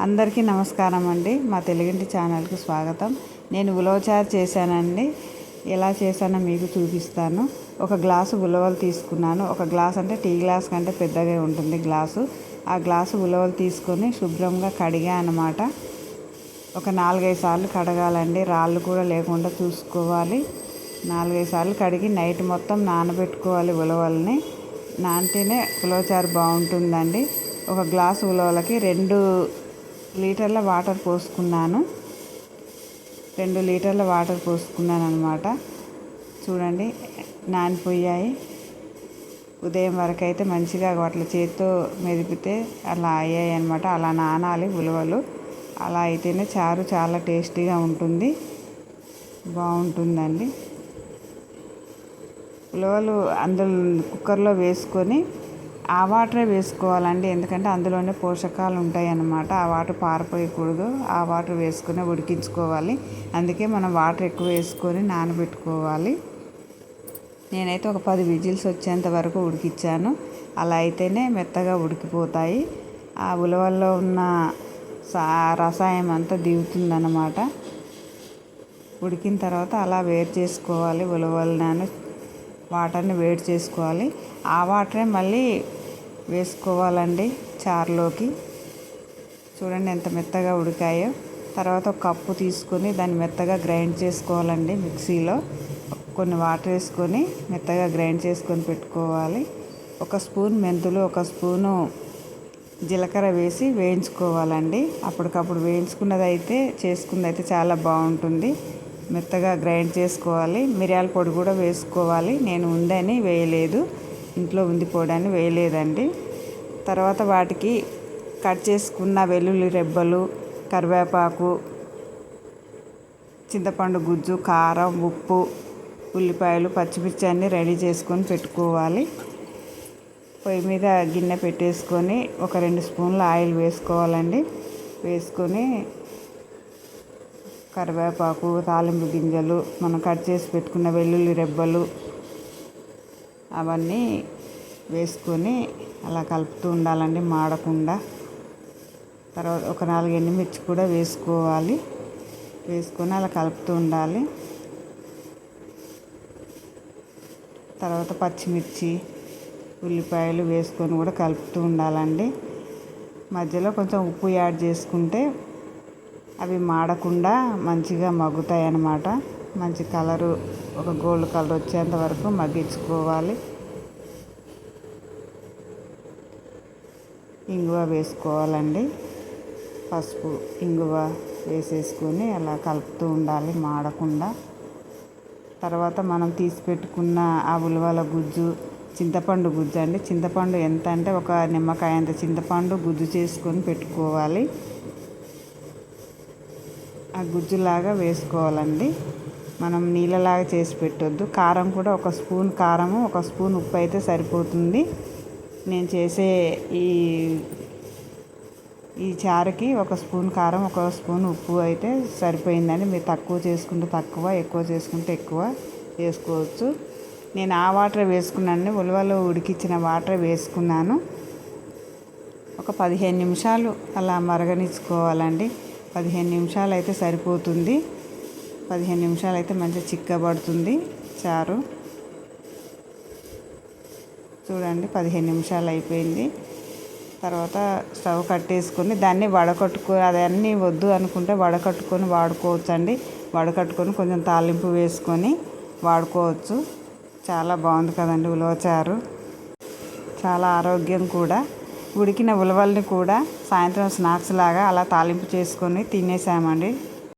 అందరికీ నమస్కారం అండి. మా తెలుగింటి ఛానల్కి స్వాగతం. నేను ఉలవచారు చేశానండి. ఎలా చేశానో మీకు చూపిస్తాను. ఒక గ్లాసు ఉలవలు తీసుకున్నాను. ఒక గ్లాస్ అంటే టీ గ్లాస్ కంటే పెద్దగా ఉంటుంది గ్లాసు. ఆ గ్లాసు ఉలవలు తీసుకొని శుభ్రంగా కడిగా అనమాట ఒక నాలుగైదు సార్లు కడగాలండి. రాళ్ళు కూడా లేకుండా చూసుకోవాలి. నాలుగైదు సార్లు కడిగి నైట్ మొత్తం నానబెట్టుకోవాలి ఉలవల్ని. నానితేనే ఉలవచారు బాగుంటుందండి. ఒక గ్లాసు ఉలవలకి రెండు లీటర్ల వాటర్ పోసుకున్నాను. రెండు లీటర్ల వాటర్ పోసుకున్నాను అనమాట చూడండి నానిపోయాయి ఉదయం వరకు అయితే మంచిగా అట్లా చేతితో మెదిపితే అలా అయ్యాయి అనమాట అలా నానాలి ఉలవలు. అలా అయితేనే చారు చాలా టేస్టీగా ఉంటుంది. బాగుంటుందండి. ఉలవలు అందులో కుక్కర్లో వేసుకొని ఆ వాటరే వేసుకోవాలండి. ఎందుకంటే అందులోనే పోషకాలు ఉంటాయి అన్నమాట ఆ వాటర్ పారిపోయకూడదు. ఆ వాటర్ వేసుకుని ఉడికించుకోవాలి. అందుకే మనం వాటర్ ఎక్కువ వేసుకొని నానబెట్టుకోవాలి. నేనైతే ఒక పది విజిల్స్ వచ్చేంత వరకు ఉడికించాను అలా అయితేనే మెత్తగా ఉడికిపోతాయి. ఆ ఉలవల్లో ఉన్న సా రసాయం అంతా దిగుతుందన్నమాట. ఉడికిన తర్వాత అలా వేరు చేసుకోవాలి. ఉలవలను వాటర్ని వేడి చేసుకోవాలి. ఆ వాటరే మళ్ళీ వేసుకోవాలండి చారులోకి. చూడండి ఎంత మెత్తగా ఉడికాయో. తర్వాత ఒక కప్పు తీసుకొని దాన్ని మెత్తగా గ్రైండ్ చేసుకోవాలండి మిక్సీలో. కొన్ని వాటర్ వేసుకొని మెత్తగా గ్రైండ్ చేసుకొని పెట్టుకోవాలి. ఒక స్పూన్ మెంతులు ఒక స్పూను జీలకర్ర వేసి వేయించుకోవాలండి. అప్పటికప్పుడు వేయించుకున్నది అయితే చేసుకున్నది అయితే చాలా బాగుంటుంది. మెత్తగా గ్రైండ్ చేసుకోవాలి. మిరియాల పొడి కూడా వేసుకోవాలి. నేను ఉందని వేయలేదు. ఇంట్లో ఉంది పొడి వేయలేదండి. తర్వాత వాటికి కట్ చేసుకున్న వెల్లుల్లి రెబ్బలు కరివేపాకు చింతపండు గుజ్జు కారం ఉప్పు ఉల్లిపాయలు పచ్చిమిర్చి అన్నీ రెడీ చేసుకొని పెట్టుకోవాలి. పొయ్యి మీద గిన్నె పెట్టేసుకొని ఒక రెండు స్పూన్ల ఆయిల్ వేసుకోవాలండి. వేసుకొని కరివేపాకు తాలింపు గింజలు మనం కట్ చేసి పెట్టుకున్న వెల్లుల్లి రెబ్బలు అవన్నీ వేసుకొని అలా కలుపుతూ ఉండాలండి మాడకుండా. తర్వాత ఒక నాలుగు ఎండుమిర్చి కూడా వేసుకోవాలి. వేసుకొని అలా కలుపుతూ ఉండాలి. తర్వాత పచ్చిమిర్చి ఉల్లిపాయలు వేసుకొని కూడా కలుపుతూ ఉండాలండి. మధ్యలో కొంచెం ఉప్పు యాడ్ చేసుకుంటే అవి మాడకుండా మంచిగా మగ్గుతాయి అన్నమాట మంచి కలరు ఒక గోల్డ్ కలర్ వచ్చేంత వరకు మగ్గించుకోవాలి. ఇంగువ వేసుకోవాలండి. పసుపు ఇంగువ వేసేసుకొని అలా కలుపుతూ ఉండాలి మాడకుండా. తర్వాత మనం తీసి పెట్టుకున్న ఆ ఉలవల గుజ్జు చింతపండు గుజ్జు అండి. చింతపండు ఎంత అంటే ఒక నిమ్మకాయ అంత చింతపండు గుజ్జు చేసుకొని పెట్టుకోవాలి. ఆ గుజ్జులాగా వేసుకోవాలండి. మనం నీళ్ళలాగా చేసి పెట్టొద్దు. కారం కూడా ఒక స్పూన్ కారము ఒక స్పూన్ ఉప్పు అయితే సరిపోతుంది. నేను చేసే ఈ ఈ చారుకి ఒక స్పూన్ కారం ఒక స్పూన్ ఉప్పు అయితే సరిపోయిందని మీరు తక్కువ చేసుకుంటే తక్కువ ఎక్కువ చేసుకుంటే ఎక్కువ వేసుకోవచ్చు. నేను ఆ వాటర్ వేసుకున్నాను ఉలవలు ఉడికించిన వాటర్ వేసుకున్నాను. ఒక పదిహేను నిమిషాలు అలా మరగనిచ్చుకోవాలండి. పదిహేను నిమిషాలు అయితే సరిపోతుంది. పదిహేను నిమిషాలు అయితే మంచిగా చిక్కబడుతుంది చారు. చూడండి పదిహేను నిమిషాలు అయిపోయింది తర్వాత స్టవ్ కట్టేసుకొని దాన్ని వడకట్టుకు అదన్నీ వద్దు అనుకుంటే వడకట్టుకొని వాడుకోవచ్చు అండి వడకట్టుకొని కొంచెం తాలింపు వేసుకొని వాడుకోవచ్చు. చాలా బాగుంది కదండి ఉలవచారు చాలా ఆరోగ్యం కూడా. ఉడికిన ఉలవల్ని కూడా సాయంత్రం స్నాక్స్ లాగా అలా తాలింపు చేసుకొని తినేసామండి.